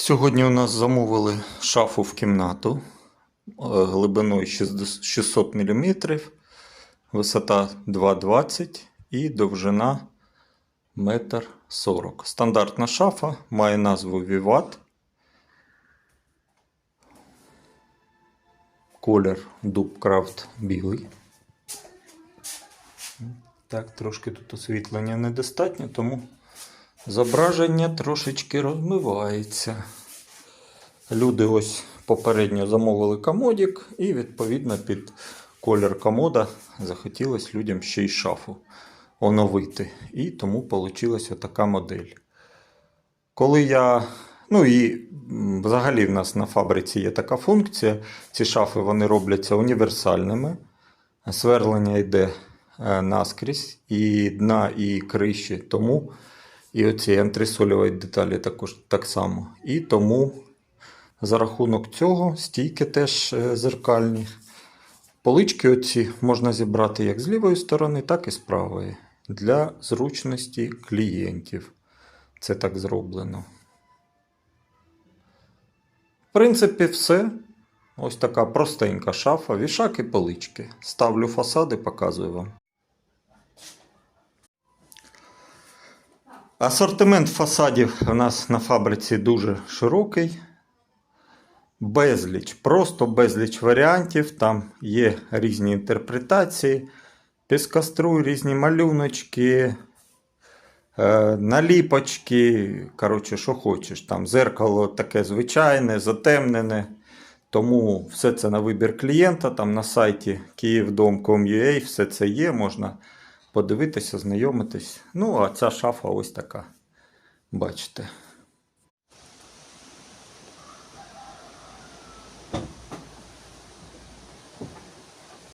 Сьогодні у нас замовили шафу в кімнату е, глибиною 600 мм, висота 2,20 і довжина 1,40 м. Стандартна шафа має назву Vivat. Колір Дубкрафт білий. Так, трошки тут освітлення недостатньо, тому зображення трошечки розмивається. Люди ось попередньо замовили комодік, і відповідно під колір комода захотілося людям ще й шафу оновити. І тому вийшла така модель. Коли я. Ну і взагалі в нас на фабриці є така функція. Ці шафи вони робляться універсальними. Сверлення йде е, наскрізь і дна, і криші. Тому і оці антресольові деталі також так само. І тому за рахунок цього стійки теж е, зеркальні. Полички оці можна зібрати як з лівої сторони, так і з правої. Для зручності клієнтів. Це так зроблено. В принципі, все. Ось така простенька шафа, вішак і полички. Ставлю фасади, показую вам. Асортимент фасадів у нас на фабриці дуже широкий. Безліч, просто безліч варіантів. Там є різні інтерпретації, піскоструй, різні малюночки, е, наліпочки. Коротше, що хочеш. Там зеркало таке звичайне, затемнене. Тому все це на вибір клієнта. Там на сайті kievdom.com.ua все це є, можна подивитися, знайомитись. Ну, а ця шафа ось така. Бачите.